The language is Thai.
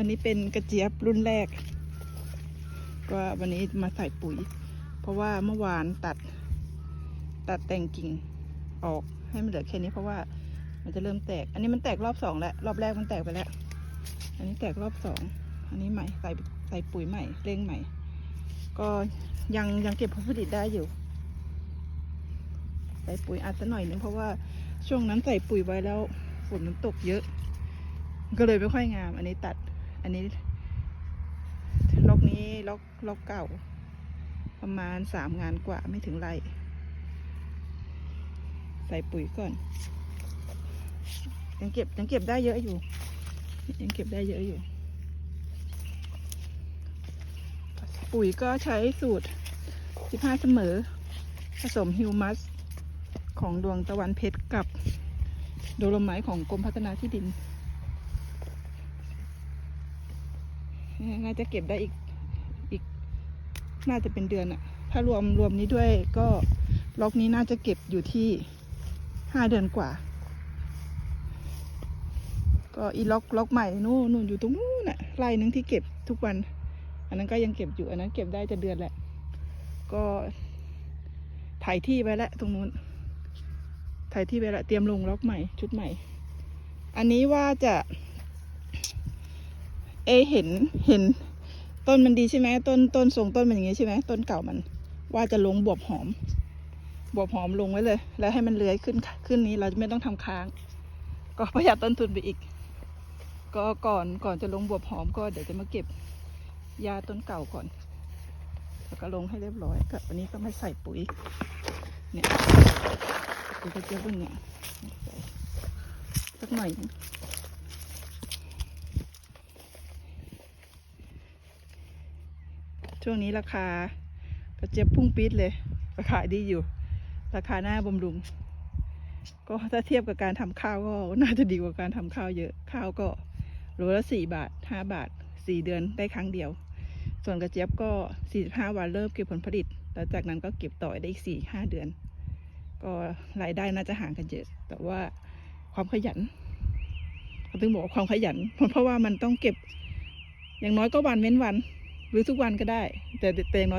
อันนี้เป็นกระเจี๊ยบรุ่นแรก ก็วันนี้มาใส่ปุ๋ย เพราะว่าเมื่อวานตัด ตัดแต่งกิ่งออกให้มันเหลือแค่นี้เพราะว่ามันจะเริ่มแตก อันนี้มันแตกรอบสองแล้ว รอบแรกมันแตกไปแล้ว อันนี้แตกรอบสอง อันนี้ใหม่ใส่ใส่ปุ๋ยใหม่เร่งใหม่ ก็ยังยังเก็บผลผลิตได้อยู่ ใส่ปุ๋ยอาจจะหน่อยนึงเพราะว่าช่วงนั้นใส่ปุ๋ยไว้แล้วฝนมันตกเยอะ ก็เลยไม่ค่อยงาม อันนี้ตัด อันนี้ล็อกนี้ล็อกล็อกเก่า ประมาณสามงานกว่าไม่ถึงไรใส่ปุ๋ยก่อน ยังเก็บยังเก็บได้เยอะอยู่ ยังเก็บได้เยอะอยู่ ปุ๋ยก็ใช้สูตร 15 เสมอ ผสมฮิวมัสของดวงตะวันเพชรกับโดโลไมต์ของกรมพัฒนาที่ดิน น่าจะเก็บได้อีกอีก น่าจะเป็นเดือนอะถ้ารวมรวมนี้ด้วยก็ล็อกนี้น่าจะเก็บอยู่ที่ห้าเดือนกว่า ก็อีล็อกล็อกใหม่นู่นนู่นอยู่ตรงนู้นน่ะไร่นึงที่เก็บทุกวัน อันนั้นก็ยังเก็บอยู่อันนั้นเก็บได้จะเดือนแหละ ก็ถ่ายที่ไว้แล้วตรงนู้นถ่ายที่ไว้แล้วเตรียมลงล็อกใหม่ชุดใหม่ อันนี้ว่าจะ เอเห็นเห็น ต้นมันดีใช่ไหมต้นต้นทรงต้นมันอย่างงี้ใช่ไหมต้นเก่ามัน ว่าจะลงบวบหอม บวบหอมลงไว้เลย แล้วให้มันเลื้อยขึ้นขึ้นนี้เราจะไม่ต้องทำค้าง ก็ประหยัดต้นทุนไปอีก ก็ก่อนก่อนจะลงบวบหอมก็เดี๋ยวจะมาเก็บยาต้นเก่าก่อนแล้วก็ลงให้เรียบร้อยก็วันนี้ก็มาใส่ปุ๋ยเนี่ยปุ๋ยกระเจี๊ยบเนี่ย สักหน่อยหนึ่ง ช่วงนี้ราคากระเจี๊ยบพุ่งปี๊ดเลย ราคาดีอยู่ ราคาหน้าบำรุง ก็ถ้าเทียบกับการทำข้าวก็น่าจะดีกว่าการทำข้าวเยอะ ข้าวก็โลละสี่บาทห้าบาทสี่เดือนได้ครั้งเดียว ส่วนกระเจี๊ยบก็สี่สิบห้าวันเริ่มเก็บผลผลิต แล้วจากนั้นก็เก็บต่อได้อีกสี่ห้าเดือน ก็รายได้น่าจะห่างกันเยอะ แต่ว่าความขยันเขาถึงบอกว่าความขยัน เพราะว่ามันต้องเก็บ อย่างน้อยก็วันเว้นวัน หรือทุกวันก็ได้ แต่แต่อย่างน้อย